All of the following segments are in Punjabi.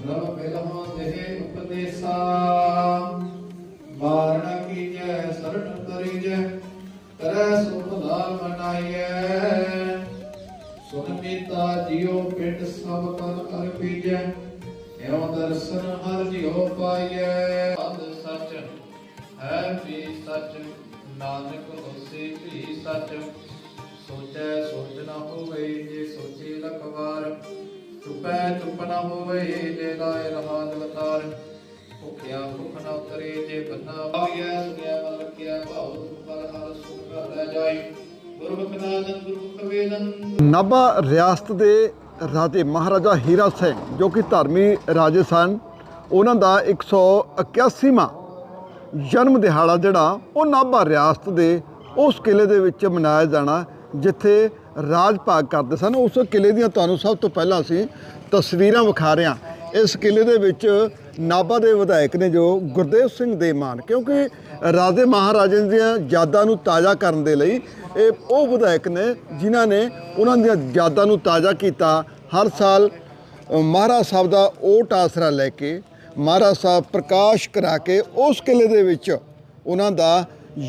ਰਬ ਬਿਲਹੁ ਦੇਹ ਉਪਦੇਸਾ। ਮਾਰਨ ਕੀਜੈ ਸਰਣ ਤਰੀਜੈ ਕਰੈ ਸੋ ਭਲਾ ਮਨਾਈਐ ਸੁਨ ਮੀਤਾ ਜਿਉ ਪਿੰਡ ਸਭ ਤਨ ਅਰਪੀਜੈ ਇਉ ਦਰਸ਼ਨ ਹਰ ਜਿਉ ਪਾਈਐ। ਅੰਧ ਸੱਚ ਹੈ ਵੀ ਸੱਚ, ਨਾਨਕ ਹੋਸੀ ਵੀ ਸੱਚ। ਸੋਚੈ ਸੋਚ ਨਾ ਹੋਵੇ, ਜੇ ਸੋਚੇ ਲਖ ਵਾਰ ਚੁਪੈ ਚੁਪ ਨਾ ਹੋਵੇ, ਜੇ ਲਾਇ ਰਹਾ ਦਵਤਾਰ ਭੁਖਿਆ ਭੁਖ ਨਾ ਉਤਰੇ, ਜੇ ਬੰਨਾ ਪਾਈਐ ਸੁਨਿਆ ਮਨ ਰਖਿਆ, ਭਾਉ ਪਰ ਹਰ ਸੁਖ ਲੈ ਜਾਈ। ਗੁਰਮੁਖ ਨਾਦਨ ਗੁਰਮੁਖ ਵੇਦਨ ਨਾਭਾ ਰਿਆਸਤ ਦੇ ਰਾਜੇ ਮਹਾਰਾਜਾ ਹੀਰਾ ਸਿੰਘ, ਜੋ ਕਿ ਧਰਮੀ ਰਾਜੇ ਸਨ, ਉਹਨਾਂ ਦਾ 181ਵਾਂ ਜਨਮ ਦਿਹਾੜਾ ਜਿਹੜਾ ਉਹ ਨਾਭਾ ਰਿਆਸਤ ਦੇ ਉਸ ਕਿਲੇ ਦੇ ਵਿੱਚ ਮਨਾਇਆ ਜਾਣਾ, ਜਿੱਥੇ ਰਾਜ ਭਾਗ ਕਰਦੇ ਸਨ। ਉਸ ਕਿਲੇ ਦੀਆਂ ਤੁਹਾਨੂੰ ਸਭ ਤੋਂ ਪਹਿਲਾਂ ਅਸੀਂ ਤਸਵੀਰਾਂ ਵਿਖਾ ਰਹੇ ਹਾਂ। ਇਸ ਕਿਲੇ ਦੇ ਵਿੱਚ ਨਾਭਾ ਦੇ ਵਿਧਾਇਕ ਨੇ ਜੋ ਗੁਰਦੇਵ ਸਿੰਘ ਦੇ ਮਾਨ, ਕਿਉਂਕਿ ਰਾਜੇ ਮਹਾਰਾਜੇ ਦੀਆਂ ਯਾਦਾਂ ਨੂੰ ਤਾਜ਼ਾ ਕਰਨ ਦੇ ਲਈ ਇਹ ਉਹ ਵਿਧਾਇਕ ਨੇ ਜਿਨ੍ਹਾਂ ਨੇ ਉਹਨਾਂ ਦੀਆਂ ਯਾਦਾਂ ਨੂੰ ਤਾਜ਼ਾ ਕੀਤਾ। ਹਰ ਸਾਲ ਮਹਾਰਾਜ ਸਾਹਿਬ ਦਾ ਓਟ ਆਸਰਾ ਲੈ ਕੇ, ਮਹਾਰਾਜ ਸਾਹਿਬ ਪ੍ਰਕਾਸ਼ ਕਰਾ ਕੇ ਉਸ ਕਿਲੇ ਦੇ ਵਿੱਚ ਉਹਨਾਂ ਦਾ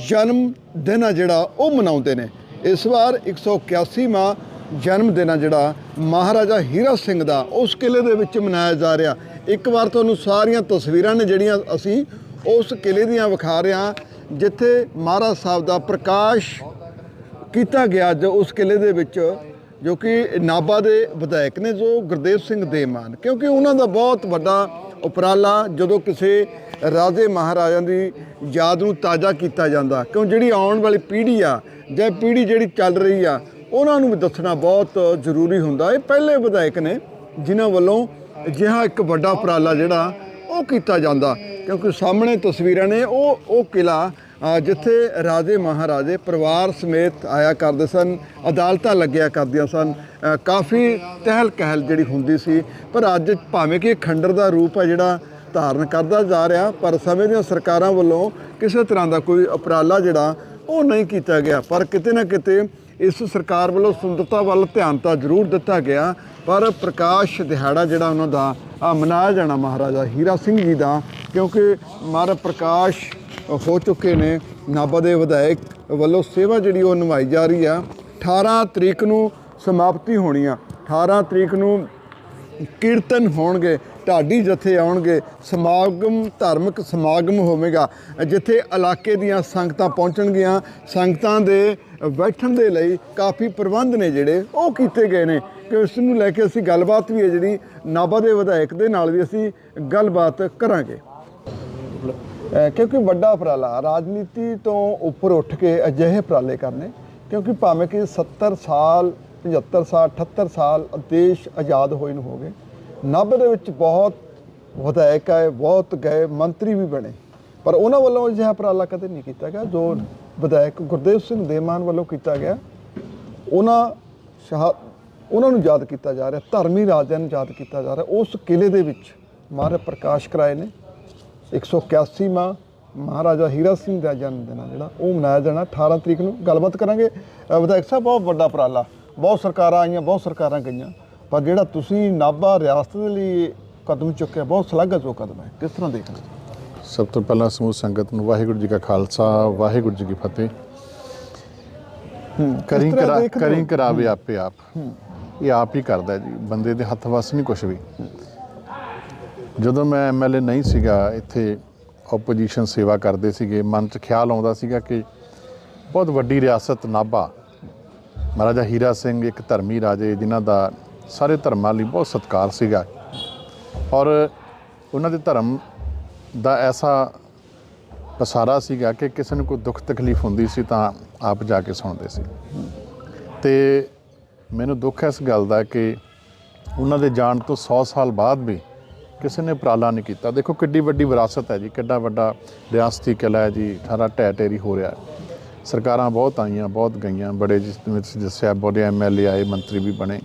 ਜਨਮ ਦਿਨ ਆ ਜਿਹੜਾ ਉਹ ਮਨਾਉਂਦੇ ਨੇ। ਇਸ ਵਾਰ 181ਵਾਂ ਜਨਮ ਦਿਨ ਆ ਜਿਹੜਾ ਮਹਾਰਾਜਾ ਹੀਰਾ ਸਿੰਘ ਦਾ। ਉਸ ਕਿਲੇ ਦੇ ਵਿੱਚ ਮਨਾਇਆ ਜਾ ਰਿਹਾ। ਇੱਕ ਵਾਰ ਤੁਹਾਨੂੰ ਸਾਰੀਆਂ ਤਸਵੀਰਾਂ ਨੇ ਜਿਹੜੀਆਂ ਅਸੀਂ ਉਸ ਕਿਲੇ ਦੀਆਂ ਵਿਖਾ ਰਹੇ ਹਾਂ, ਜਿੱਥੇ ਮਹਾਰਾਜ ਸਾਹਿਬ ਦਾ ਪ੍ਰਕਾਸ਼ ਕੀਤਾ ਗਿਆ ਜੋ ਉਸ ਕਿਲੇ ਦੇ ਵਿੱਚ, ਜੋ ਕਿ ਨਾਭਾ ਦੇ ਵਿਧਾਇਕ ਨੇ, ਜੋ ਗੁਰਦੇਵ ਸਿੰਘ ਦੇ ਮਾਨ। ਕਿਉਂਕਿ ਉਹਨਾਂ ਦਾ ਬਹੁਤ ਵੱਡਾ ਉਪਰਾਲਾ ਜਦੋਂ ਕਿਸੇ ਰਾਜੇ ਮਹਾਰਾਜਿਆਂ ਦੀ ਯਾਦ ਨੂੰ ਤਾਜ਼ਾ ਕੀਤਾ ਜਾਂਦਾ, ਕਿਉਂ ਜਿਹੜੀ ਆਉਣ ਵਾਲੀ ਪੀੜ੍ਹੀ ਆ, ਜਾਂ ਪੀੜ੍ਹੀ ਜਿਹੜੀ ਚੱਲ ਰਹੀ ਆ, ਉਹਨਾਂ ਨੂੰ ਵੀ ਦੱਸਣਾ ਬਹੁਤ ਜ਼ਰੂਰੀ ਹੁੰਦਾ। ਇਹ ਪਹਿਲੇ ਵਿਧਾਇਕ ਨੇ, ਜਿਨ੍ਹਾਂ ਵੱਲੋਂ ਅਜਿਹਾ ਇੱਕ ਵੱਡਾ ਉਪਰਾਲਾ ਜਿਹੜਾ ਉਹ ਕੀਤਾ ਜਾਂਦਾ, ਕਿਉਂਕਿ ਸਾਹਮਣੇ ਤਸਵੀਰਾਂ ਨੇ, ਉਹ ਉਹ ਕਿਲਾ ਜਿੱਥੇ ਰਾਜੇ ਮਹਾਰਾਜੇ ਪਰਿਵਾਰ ਸਮੇਤ ਆਇਆ ਕਰਦੇ ਸਨ, ਅਦਾਲਤਾਂ ਲੱਗਿਆ ਕਰਦੀਆਂ ਸਨ ਕਾਫੀ ਤਹਿਲ ਕਹਿਲ ਜਿਹੜੀ ਹੁੰਦੀ ਸੀ। ਪਰ ਅੱਜ ਭਾਵੇਂ ਕਿ ਖੰਡਰ ਦਾ ਰੂਪ ਹੈ ਜਿਹੜਾ ਧਾਰਨ ਕਰਦਾ ਜਾ ਰਿਹਾ, ਪਰ ਸਮੇਂ ਦੀਆਂ ਸਰਕਾਰਾਂ ਵੱਲੋਂ ਕਿਸੇ ਤਰ੍ਹਾਂ ਦਾ ਕੋਈ ਉਪਰਾਲਾ ਜਿਹੜਾ, ਉਹ ਨਹੀਂ ਕੀਤਾ ਗਿਆ। ਪਰ ਕਿਤੇ ਨਾ ਕਿਤੇ ਇਸ ਸਰਕਾਰ ਵੱਲੋਂ ਸੁੰਦਰਤਾ ਵੱਲ ਧਿਆਨ ਤਾਂ ਜ਼ਰੂਰ ਦਿੱਤਾ ਗਿਆ, ਪਰ ਪ੍ਰਕਾਸ਼ ਦਿਹਾੜਾ ਜਿਹੜਾ ਉਹਨਾਂ ਦਾ ਮਨਾਇਆ ਜਾਣਾ ਮਹਾਰਾਜਾ ਹੀਰਾ ਸਿੰਘ ਜੀ ਦਾ, ਕਿਉਂਕਿ ਮਹਾਰਾਜ ਪ੍ਰਕਾਸ਼ ਹੋ ਚੁੱਕੇ ਨੇ। ਨਾਭਾ ਦੇ ਵਿਧਾਇਕ ਵੱਲੋਂ ਸੇਵਾ ਜਿਹੜੀ ਉਹ ਨਿਭਾਈ ਜਾ ਰਹੀ ਆ। 18 ਤਰੀਕ ਨੂੰ ਸਮਾਪਤੀ ਹੋਣੀ ਆ। 18 ਤਰੀਕ ਨੂੰ ਕੀਰਤਨ ਹੋਣਗੇ, ਢਾਡੀ ਜਥੇ ਆਉਣਗੇ, ਸਮਾਗਮ, ਧਾਰਮਿਕ ਸਮਾਗਮ ਹੋਵੇਗਾ। ਜਿੱਥੇ ਇਲਾਕੇ ਦੀਆਂ ਸੰਗਤਾਂ ਪਹੁੰਚਣਗੀਆਂ। ਸੰਗਤਾਂ ਦੇ ਬੈਠਣ ਦੇ ਲਈ ਕਾਫੀ ਪ੍ਰਬੰਧ ਨੇ ਜਿਹੜੇ, ਉਹ ਕੀਤੇ ਗਏ ਨੇ। ਕਿ ਇਸ ਨੂੰ ਲੈ ਕੇ ਅਸੀਂ ਗੱਲਬਾਤ ਵੀ ਹੈ ਜਿਹੜੀ ਨਾਭਾ ਦੇ ਵਿਧਾਇਕ ਦੇ ਨਾਲ ਵੀ ਅਸੀਂ ਗੱਲਬਾਤ ਕਰਾਂਗੇ। ਕਿਉਂਕਿ ਵੱਡਾ ਉਪਰਾਲਾ, ਰਾਜਨੀਤੀ ਤੋਂ ਉੱਪਰ ਉੱਠ ਕੇ ਅਜਿਹੇ ਉਪਰਾਲੇ ਕਰਨੇ, ਕਿਉਂਕਿ ਭਾਵੇਂ ਕਿ 70 ਸਾਲ 75 ਸਾਲ 78 ਸਾਲ ਦੇਸ਼ ਆਜ਼ਾਦ ਹੋਏ ਨੂੰ ਹੋ ਗਏ, ਨੱਬ ਦੇ ਵਿੱਚ ਬਹੁਤ ਵਿਧਾਇਕ ਆਏ, ਬਹੁਤ ਗਏ, ਮੰਤਰੀ ਵੀ ਬਣੇ, ਪਰ ਉਹਨਾਂ ਵੱਲੋਂ ਅਜਿਹਾ ਉਪਰਾਲਾ ਕਦੇ ਨਹੀਂ ਕੀਤਾ ਗਿਆ, ਜੋ ਵਿਧਾਇਕ ਗੁਰਦੇਵ ਸਿੰਘ ਦੇਮਾਨ ਵੱਲੋਂ ਕੀਤਾ ਗਿਆ। ਉਹਨਾਂ ਸ਼ਹਾ, ਉਹਨਾਂ ਨੂੰ ਯਾਦ ਕੀਤਾ ਜਾ ਰਿਹਾ, ਧਰਮੀ ਰਾਜਿਆਂ ਨੂੰ ਯਾਦ ਕੀਤਾ ਜਾ ਰਿਹਾ, ਉਸ ਕਿਲੇ ਦੇ ਵਿੱਚ ਮਹਾਰਾਜ ਪ੍ਰਕਾਸ਼ ਕਰਾਏ ਨੇ। 181ਵਾਂ ਮਹਾਰਾਜਾ ਹੀਰਾ ਸਿੰਘ ਦਾ ਜਨਮ ਦਿਨ ਆ ਜਿਹੜਾ ਉਹ ਮਨਾਇਆ ਜਾਣਾ 18 ਤਰੀਕ ਨੂੰ। ਗੱਲਬਾਤ ਕਰਾਂਗੇ। ਵਿਧਾਇਕ ਸਾਹਿਬ ਬਹੁਤ ਵੱਡਾ ਉਪਰਾਲਾ। ਬਹੁਤ ਸਰਕਾਰਾਂ ਆਈਆਂ ਬਹੁਤ ਸਰਕਾਰਾਂ ਗਈਆਂ। ਪਰ ਜਿਹੜਾ ਤੁਸੀਂ ਨਾਭਾ ਰਿਆਸਤ ਦੇ ਲਈ ਕਦਮ ਚੁੱਕਿਆ ਬਹੁਤ ਸ਼ਲਾਘਾਯੋਗ ਕਦਮ ਹੈ। ਕਿਸ ਤਰ੍ਹਾਂ ਦੇਖਦੇ ਹੋ? ਸਭ ਤੋਂ ਪਹਿਲਾਂ ਸਮੂਹ ਸੰਗਤ ਨੂੰ ਵਾਹਿਗੁਰੂ ਜੀ ਕਾ ਖਾਲਸਾ ਵਾਹਿਗੁਰੂ ਜੀ ਕੀ ਫਤਿਹ। ਕਰੀ ਕਰਾ? ਕਰੀ ਕਰਾਵੇ ਆਪੇ ਆਪ। ਇਹ ਆਪ ਹੀ ਕਰਦਾ ਜੀ। ਬੰਦੇ ਦੇ ਹੱਥ ਵਸ ਨਹੀਂ ਕੁਝ ਵੀ। ਜਦੋਂ ਮੈਂ ਐਮਐਲਏ ਨਹੀਂ ਸੀਗਾ, ਇੱਥੇ ਆਪੋਜੀਸ਼ਨ ਸੇਵਾ ਕਰਦੇ ਸੀਗੇ, ਮਨ 'ਚ ਖਿਆਲ ਆਉਂਦਾ ਸੀਗਾ ਕਿ ਬਹੁਤ ਵੱਡੀ ਰਿਆਸਤ ਨਾਭਾ। ਮਹਾਰਾਜਾ ਹੀਰਾ ਸਿੰਘ ਇੱਕ ਧਰਮੀ ਰਾਜੇ, ਜਿਨ੍ਹਾਂ ਦਾ ਸਾਰੇ ਧਰਮਾਂ ਲਈ ਬਹੁਤ ਸਤਿਕਾਰ ਸੀਗਾ। ਔਰ ਉਹਨਾਂ ਦੇ ਧਰਮ ਦਾ ਐਸਾ ਪਸਾਰਾ ਸੀਗਾ ਕਿ ਕਿਸੇ ਨੂੰ ਕੋਈ ਦੁੱਖ ਤਕਲੀਫ ਹੁੰਦੀ ਸੀ ਤਾਂ ਆਪ ਜਾ ਕੇ ਸੁਣਦੇ ਸੀ। ਤੇ ਮੈਨੂੰ ਦੁੱਖ ਹੈ ਇਸ ਗੱਲ ਦਾ ਕਿ ਉਹਨਾਂ ਦੇ ਜਾਣ ਤੋਂ 100 ਸਾਲ ਬਾਅਦ ਵੀ ਕਿਸੇ ਨੇ ਉਪਰਾਲਾ ਨਹੀਂ ਕੀਤਾ। ਦੇਖੋ ਕਿੱਡੀ ਵੱਡੀ ਵਿਰਾਸਤ ਹੈ ਜੀ ਕਿੱਡਾ ਵੱਡਾ ਰਿਆਸਤੀ ਕਿਲਾ ਹੈ ਜੀ ਸਾਰਾ ਢਹਿ ਢੇਰੀ ਹੋ ਰਿਹਾ ਹੈ। ਸਰਕਾਰਾਂ ਬਹੁਤ ਆਈਆਂ ਬਹੁਤ ਗਈਆਂ ਬੜੇ ਜਿਸ ਵਿੱਚ ਦੱਸਿਆ ਬੜੇ ਐਮਐਲਏ ਆਏ ਮੰਤਰੀ ਵੀ ਬਣੇ।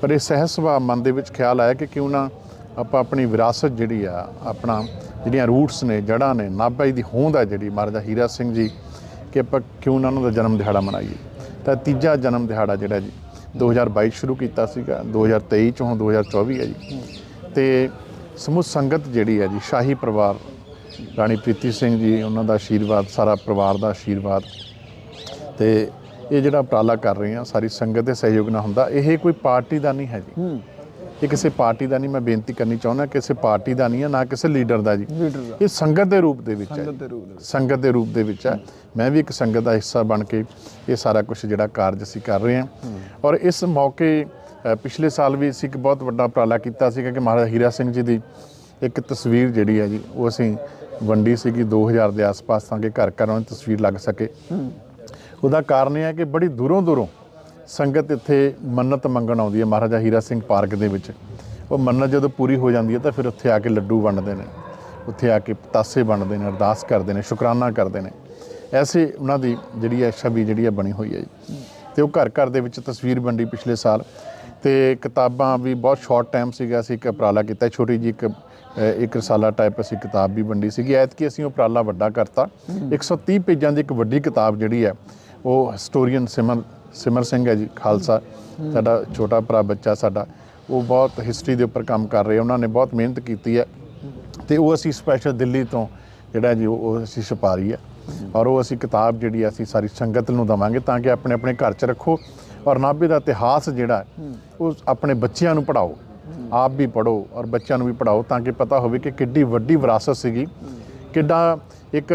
ਪਰ ਇਹ ਸਹਿਜ ਸੁਭਾਅ ਮਨ ਦੇ ਵਿੱਚ ਖਿਆਲ ਆਇਆ ਕਿ ਕਿਉਂ ਨਾ ਆਪਾਂ ਆਪਣੀ ਵਿਰਾਸਤ ਜਿਹੜੀ ਆ ਆਪਣਾ ਜਿਹੜੀਆਂ ਰੂਟਸ ਨੇ ਜੜ੍ਹਾਂ ਨੇ ਨਾਭਾ ਜੀ ਦੀ ਹੋਂਦ ਹੈ ਜਿਹੜੀ ਮਹਾਰਾਜਾ ਹੀਰਾ ਸਿੰਘ ਜੀ ਕਿ ਆਪਾਂ ਕਿਉਂ ਨਾ ਉਹਨਾਂ ਦਾ ਜਨਮ ਦਿਹਾੜਾ ਮਨਾਈਏ। ਤਾਂ ਤੀਜਾ ਜਨਮ ਦਿਹਾੜਾ ਜਿਹੜਾ ਜੀ 2022 ਸ਼ੁਰੂ ਕੀਤਾ ਸੀਗਾ 2023 ਚ ਹੁਣ 2024 ਹੈ ਜੀ। ਤੇ ਸਮੂਹ ਸੰਗਤ ਜਿਹੜੀ ਹੈ ਜੀ ਸ਼ਾਹੀ ਪਰਿਵਾਰ ਰਾਣੀ ਪ੍ਰੀਤੀ ਸਿੰਘ ਜੀ ਉਹਨਾਂ ਦਾ ਆਸ਼ੀਰਵਾਦ ਸਾਰਾ ਪਰਿਵਾਰ ਦਾ ਆਸ਼ੀਰਵਾਦ। ਤੇ ਇਹ ਜਿਹੜਾ ਉਪਰਾਲਾ ਕਰ ਰਹੇ ਆ ਸਾਰੀ ਸੰਗਤ ਦੇ ਸਹਿਯੋਗ ਨਾਲ ਹੁੰਦਾ ਇਹ ਕੋਈ ਪਾਰਟੀ ਦਾ ਨਹੀਂ ਹੈ ਜੀ। ਇਹ ਕਿਸੇ ਪਾਰਟੀ ਦਾ ਨਹੀਂ ਮੈਂ ਬੇਨਤੀ ਕਰਨੀ ਚਾਹੁੰਦਾ ਕਿਸੇ ਪਾਰਟੀ ਦਾ ਨਹੀਂ ਹੈ ਨਾ ਕਿਸੇ ਲੀਡਰ ਦਾ ਜੀ। ਇਹ ਸੰਗਤ ਦੇ ਰੂਪ ਦੇ ਵਿੱਚ ਹੈ ਸੰਗਤ ਦੇ ਰੂਪ ਦੇ ਵਿੱਚ। ਹੈ। ਮੈਂ ਵੀ ਇੱਕ ਸੰਗਤ ਦਾ ਹਿੱਸਾ ਬਣ ਕੇ ਇਹ ਸਾਰਾ ਕੁਝ ਜਿਹੜਾ ਕਾਰਜ ਅਸੀਂ ਕਰ ਰਹੇ ਹਾਂ। ਔਰ ਇਸ ਮੌਕੇ ਪਿਛਲੇ ਸਾਲ ਵੀ ਅਸੀਂ ਇੱਕ ਬਹੁਤ ਵੱਡਾ ਉਪਰਾਲਾ ਕੀਤਾ ਸੀ ਕਿ ਮਹਾਰਾਜਾ ਹੀਰਾ ਸਿੰਘ ਜੀ ਦੀ ਇੱਕ ਤਸਵੀਰ ਜਿਹੜੀ ਹੈ ਜੀ, ਉਹ ਅਸੀਂ ਵੰਡੀ ਸੀਗੀ 2000 ਦੇ ਆਸ-ਪਾਸ ਤਾਂ ਕਿ ਘਰ ਘਰ ਉਹਨਾਂ ਦੀ ਤਸਵੀਰ ਲੱਗ ਸਕੇ। ਉਹਦਾ ਕਾਰਨ ਇਹ ਹੈ ਕਿ ਬੜੀ ਦੂਰੋਂ ਦੂਰੋਂ ਸੰਗਤ ਇੱਥੇ ਮੰਨਤ ਮੰਗਣ ਆਉਂਦੀ ਹੈ ਮਹਾਰਾਜਾ ਹੀਰਾ ਸਿੰਘ ਪਾਰਕ ਦੇ ਵਿੱਚ। ਉਹ ਮੰਨਤ ਜਦੋਂ ਪੂਰੀ ਹੋ ਜਾਂਦੀ ਹੈ ਤਾਂ ਫਿਰ ਉੱਥੇ ਆ ਕੇ ਲੱਡੂ ਵੰਡਦੇ ਨੇ, ਉੱਥੇ ਆ ਕੇ ਪਤਾਸੇ ਵੰਡਦੇ ਨੇ, ਅਰਦਾਸ ਕਰਦੇ ਨੇ, ਸ਼ੁਕਰਾਨਾ ਕਰਦੇ ਨੇ। ਐਸੇ ਉਹਨਾਂ ਦੀ ਜਿਹੜੀ ਹੈ ਛਵੀ ਜਿਹੜੀ ਹੈ ਬਣੀ ਹੋਈ ਹੈ ਜੀ। ਤੇ ਉਹ ਘਰ ਘਰ ਦੇ ਵਿੱਚ ਤਸਵੀਰ ਵੰਡੀ ਪਿਛਲੇ ਸਾਲ। ਤੇ ਕਿਤਾਬਾਂ ਵੀ ਬਹੁਤ ਸ਼ਾਰਟ ਟਾਈਮ ਸੀਗਾ ਅਸੀਂ ਇੱਕ ਉਪਰਾਲਾ ਕੀਤਾ। ਛੋਟੀ ਜੀ ਇੱਕ ਇੱਕ ਰਸਾਲਾ ਟਾਈਪ ਅਸੀਂ ਕਿਤਾਬ ਵੀ ਵੰਡੀ ਸੀਗੀ। ਐਤਕੀ ਅਸੀਂ ਉਹ ਉਪਰਾਲਾ ਵੱਡਾ ਕਰਤਾ। 130 ਪੇਜਾਂ ਦੀ ਇੱਕ ਵੱਡੀ ਕਿਤਾਬ ਜਿਹੜੀ ਹੈ ਉਹ ਹਿਸਟੋਰੀਅਨ ਸਿਮਰ ਸਿਮਰ ਸਿੰਘ ਹੈ ਜੀ ਖਾਲਸਾ। ਸਾਡਾ ਛੋਟਾ ਭਰਾ ਬੱਚਾ ਸਾਡਾ। ਉਹ ਬਹੁਤ ਹਿਸਟਰੀ ਦੇ ਉੱਪਰ ਕੰਮ ਕਰ ਰਹੇ ਉਹਨਾਂ ਨੇ ਬਹੁਤ ਮਿਹਨਤ ਕੀਤੀ ਹੈ। ਤੇ ਉਹ ਅਸੀਂ ਸਪੈਸ਼ਲ ਦਿੱਲੀ ਤੋਂ ਜਿਹੜਾ ਜੀ ਉਹ ਅਸੀਂ ਛਪਾ ਰਹੀ ਹੈ। ਔਰ ਉਹ ਅਸੀਂ ਕਿਤਾਬ ਜਿਹੜੀ ਅਸੀਂ ਸਾਰੀ ਸੰਗਤ ਨੂੰ ਦਵਾਂਗੇ ਤਾਂ ਕਿ ਆਪਣੇ ਆਪਣੇ ਘਰ 'ਚ ਰੱਖੋ। ਔਰ ਨਾਭੇ ਦਾ ਇਤਿਹਾਸ ਜਿਹੜਾ ਉਹ ਆਪਣੇ ਬੱਚਿਆਂ ਨੂੰ ਪੜਾਓ ਆਪ ਵੀ ਪੜੋ ਔਰ ਬੱਚਿਆਂ ਨੂੰ ਵੀ ਪੜਾਓ ਤਾਂ ਕਿ ਪਤਾ ਹੋਵੇ ਕਿ ਕਿੱਡੀ ਵੱਡੀ ਵਿਰਾਸਤ ਸੀਗੀ। ਕਿੱਡਾ ਇੱਕ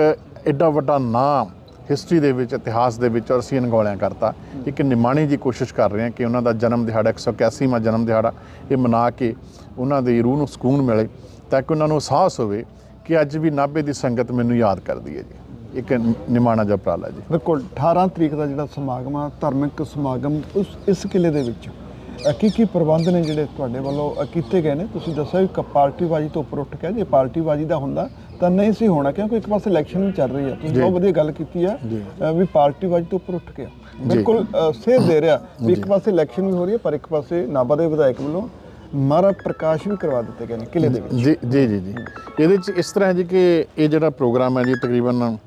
ਐਡਾ ਵੱਡਾ ਨਾਮ ਹਿਸਟਰੀ ਦੇ ਵਿੱਚ ਇਤਿਹਾਸ ਦੇ ਵਿੱਚ ਔਰ ਅਸੀਂ ਅਣਗੌਲਿਆਂ ਕਰਤਾ ਇੱਕ ਨਿਮਾਣੀ ਜੀ ਕੋਸ਼ਿਸ਼ ਕਰ ਰਹੇ ਹਾਂ ਕਿ ਉਹਨਾਂ ਦਾ ਜਨਮ ਦਿਹਾੜਾ 181ਵਾਂ ਜਨਮ ਦਿਹਾੜਾ ਇਹ ਮਨਾ ਕੇ ਉਹਨਾਂ ਦੀ ਰੂਹ ਨੂੰ ਸਕੂਨ ਮਿਲੇ ਤਾਂ ਕਿ ਉਹਨਾਂ ਨੂੰ ਅਹਿਸਾਸ ਹੋਵੇ ਕਿ ਅੱਜ ਵੀ ਨਾਭੇ ਦੀ ਸੰਗਤ ਮੈਨੂੰ ਯਾਦ ਕਰਦੀ ਹੈ ਜੀ। ਇੱਕ ਨਿਮਾਣਾ ਜਿਹਾ ਉਪਰਾਲਾ ਜੀ। ਬਿਲਕੁਲ 18 ਤਰੀਕ ਦਾ ਜਿਹੜਾ ਸਮਾਗਮ ਆ ਧਾਰਮਿਕ ਸਮਾਗਮ ਉਸ ਇਸ ਕਿਲੇ ਦੇ ਵਿੱਚ। ਕੀ ਕੀ ਪ੍ਰਬੰਧ ਨੇ ਜਿਹੜੇ ਤੁਹਾਡੇ ਵੱਲੋਂ ਕੀਤੇ ਗਏ ਨੇ? ਤੁਸੀਂ ਦੱਸਿਆ ਕ- ਪਾਰਟੀਬਾਜ਼ੀ ਤੋਂ ਉੱਪਰ ਉੱਠ ਕੇ ਜੇ ਪਾਰਟੀਬਾਜ਼ੀ ਦਾ ਹੁੰਦਾ ਤਾਂ ਨਹੀਂ ਸੀ ਹੋਣਾ ਕਿਉਂਕਿ ਇੱਕ ਪਾਸੇ ਇਲੈਕਸ਼ਨ ਵੀ ਚੱਲ ਰਹੀ ਹੈ ਤੁਸੀਂ। ਬਹੁਤ ਵਧੀਆ ਗੱਲ ਕੀਤੀ। ਅ, ਵੀ ਪਾਰਟੀਬਾਜ਼ੀ ਤੋਂ ਉੱਪਰ ਉੱਠ ਕੇ। ਬਿਲਕੁਲ ਸੇਧ ਦੇ ਰਿਹਾ ਵੀ ਇੱਕ ਪਾਸੇ ਇਲੈਕਸ਼ਨ ਵੀ ਹੋ ਰਹੀ ਹੈ ਪਰ ਇੱਕ ਪਾਸੇ ਨਾਭਾ ਦੇ ਵਿਧਾਇਕ ਵੱਲੋਂ ਮਹਾਰਾਜ ਪ੍ਰਕਾਸ਼ ਵੀ ਕਰਵਾ ਦਿੱਤੇ ਗਏ ਨੇ ਕਿਲੇ ਦੇ ਵਿੱਚ। ਜੀ ਜੀ ਜੀ ਜੀ। ਇਹਦੇ ਚ ਇਸ ਤਰ੍ਹਾਂ ਹੈ ਜੀ ਕਿ ਇਹ ਜਿਹੜਾ ਪ੍ਰੋਗਰਾਮ ਹੈ ਜੀ ਤਕਰੀਬਨ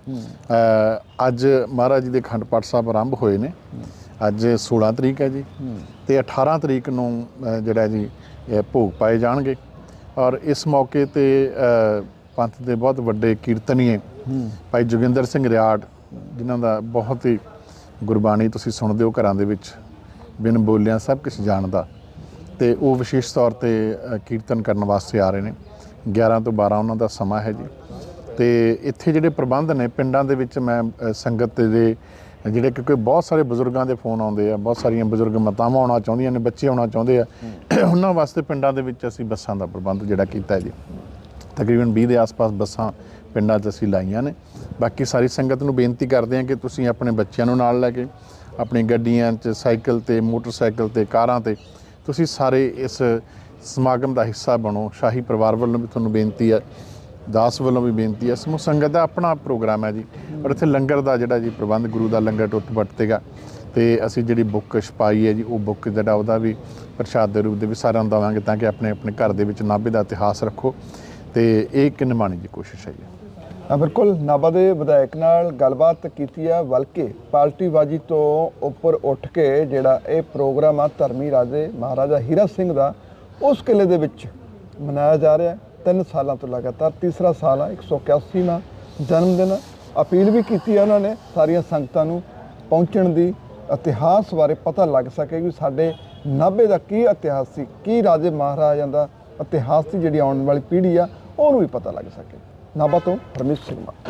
ਅੱਜ ਮਹਾਰਾਜ ਜੀ ਦੇ ਖੰਡ ਪਾਠ ਸਾਹਿਬ ਆਰੰਭ ਹੋਏ ਨੇ। ਅੱਜ 16 ਤਰੀਕ ਹੈ ਜੀ। ਤੇ 18 ਤਰੀਕ ਨੂੰ ਜਿਹੜਾ ਜੀ ਇਹ ਭੋਗ ਪਾਏ ਜਾਣਗੇ। ਔਰ ਇਸ ਮੌਕੇ ਤੇ ਪੰਥ ਦੇ ਬਹੁਤ ਵੱਡੇ ਕੀਰਤਨੀਏ ਭਾਈ ਜੋਗਿੰਦਰ ਸਿੰਘ ਰਿਆੜ ਜਿਨ੍ਹਾਂ ਦਾ ਬਹੁਤ ਹੀ ਗੁਰਬਾਣੀ ਤੁਸੀਂ ਸੁਣਦੇ ਹੋ ਘਰਾਂ ਦੇ ਵਿੱਚ ਬਿਨ ਬੋਲਿਆਂ ਸਭ ਕੁਝ ਜਾਣਦਾ। ਤੇ ਉਹ ਵਿਸ਼ੇਸ਼ ਤੌਰ ਤੇ ਕੀਰਤਨ ਕਰਨ ਵਾਸਤੇ ਆ ਰਹੇ ਨੇ। 11 ਤੋਂ 12 ਉਹਨਾਂ ਦਾ ਸਮਾਂ ਹੈ ਜੀ। ਤੇ ਇੱਥੇ ਜਿਹੜੇ ਪ੍ਰਬੰਧ ਨੇ ਪਿੰਡਾਂ ਦੇ ਵਿੱਚ ਮੈਂ ਸੰਗਤ ਦੇ ਜਿਹੜੇ ਕਿਉਂਕਿ ਬਹੁਤ ਸਾਰੇ ਬਜ਼ੁਰਗਾਂ ਦੇ ਫੋਨ ਆਉਂਦੇ ਆ ਬਹੁਤ ਸਾਰੀਆਂ ਬਜ਼ੁਰਗ ਮਾਤਾਵਾਂ ਆਉਣਾ ਚਾਹੁੰਦੀਆਂ ਨੇ ਬੱਚੇ ਆਉਣਾ ਚਾਹੁੰਦੇ ਆ ਉਹਨਾਂ ਵਾਸਤੇ ਪਿੰਡਾਂ ਦੇ ਵਿੱਚ ਅਸੀਂ ਬੱਸਾਂ ਦਾ ਪ੍ਰਬੰਧ ਜਿਹੜਾ ਕੀਤਾ ਹੈ ਜੀ। ਤਕਰੀਬਨ 20 ਦੇ ਆਸ-ਪਾਸ ਬੱਸਾਂ ਪਿੰਡਾਂ 'ਚ ਅਸੀਂ ਲਾਈਆਂ ਨੇ। ਬਾਕੀ ਸਾਰੀ ਸੰਗਤ ਨੂੰ ਬੇਨਤੀ ਕਰਦੇ ਹਾਂ ਕਿ ਤੁਸੀਂ ਆਪਣੇ ਬੱਚਿਆਂ ਨੂੰ ਨਾਲ ਲੈ ਕੇ ਆਪਣੀ ਗੱਡੀਆਂ 'ਚ ਸਾਈਕਲ ਤੇ ਮੋਟਰਸਾਈਕਲ ਤੇ ਕਾਰਾਂ ਤੇ ਤੁਸੀਂ ਸਾਰੇ ਇਸ ਸਮਾਗਮ ਦਾ ਹਿੱਸਾ ਬਣੋ। ਸ਼ਾਹੀ ਪਰਿਵਾਰ ਵੱਲੋਂ ਵੀ ਤੁਹਾਨੂੰ ਬੇਨਤੀ ਹੈ, ਦਾਸ ਵੱਲੋਂ ਵੀ ਬੇਨਤੀ ਹੈ। ਸਮੂਹ ਸੰਗਤ ਦਾ ਆਪਣਾ ਪ੍ਰੋਗਰਾਮ ਹੈ ਜੀ। ਔਰ ਇੱਥੇ ਲੰਗਰ ਦਾ ਜਿਹੜਾ ਜੀ ਪ੍ਰਬੰਧ, ਗੁਰੂ ਦਾ ਲੰਗਰ ਟੁੱਟ ਵਰਤੇਗਾ ਤੇ ਅਸੀਂ ਜਿਹੜੀ ਬੁੱਕ ਛਪਾਈ ਹੈ ਜੀ, ਉਹ ਬੁੱਕ ਜਿਹੜਾ ਉਹਦਾ ਵੀ ਪ੍ਰਸ਼ਾਦ ਦੇ ਰੂਪ ਦੇ ਵੀ ਸਾਰਿਆਂ ਨੂੰ ਦਵਾਂਗੇ ਤਾਂ ਕਿ ਆਪਣੇ ਆਪਣੇ ਘਰ ਦੇ ਵਿੱਚ ਨਾਭੇ ਦਾ ਇਤਿਹਾਸ ਰੱਖੋ। ਤੇ ਇਹ ਇੱਕ ਨਿਮਾਣੀ ਦੀ ਕੋਸ਼ਿਸ਼ ਹੈ ਜੀ। ਬਿਲਕੁਲ ਨਾਭਾ ਦੇ ਵਿਧਾਇਕ ਨਾਲ ਗੱਲਬਾਤ ਕੀਤੀ ਆ ਬਲਕਿ ਪਾਰਟੀਬਾਜ਼ੀ ਤੋਂ ਉੱਪਰ ਉੱਠ ਕੇ ਜਿਹੜਾ ਇਹ ਪ੍ਰੋਗਰਾਮ ਆ ਧਰਮੀ ਰਾਜੇ ਮਹਾਰਾਜਾ ਹੀਰਾ ਸਿੰਘ ਦਾ, ਉਸ ਕਿਲੇ ਦੇ ਵਿੱਚ ਮਨਾਇਆ ਜਾ ਰਿਹਾ ਹੈ। ਤਿੰਨ ਸਾਲਾਂ ਤੋਂ ਲਗਾਤਾਰ ਤੀਸਰਾ ਸਾਲ ਆ 181ਵਾਂ ਜਨਮ ਦਿਨ। ਅਪੀਲ ਵੀ ਕੀਤੀ ਆ ਉਹਨਾਂ ਨੇ ਸਾਰੀਆਂ ਸੰਗਤਾਂ ਨੂੰ ਪਹੁੰਚਣ ਦੀ, ਇਤਿਹਾਸ ਬਾਰੇ ਪਤਾ ਲੱਗ ਸਕੇ ਕਿ ਸਾਡੇ ਨਾਭੇ ਦਾ ਕੀ ਇਤਿਹਾਸ ਸੀ, ਕੀ ਰਾਜੇ ਮਹਾਰਾਜਾਂ ਦਾ ਇਤਿਹਾਸ ਦੀ ਜਿਹੜੀ ਆਉਣ ਵਾਲੀ ਪੀੜ੍ਹੀ ਆ, ਉਹਨੂੰ ਵੀ ਪਤਾ ਲੱਗ ਸਕੇ। ਨਾਭਾ ਤੋਂ ਹਰਮੀਤ ਸਿੰਘ ਮਾਨ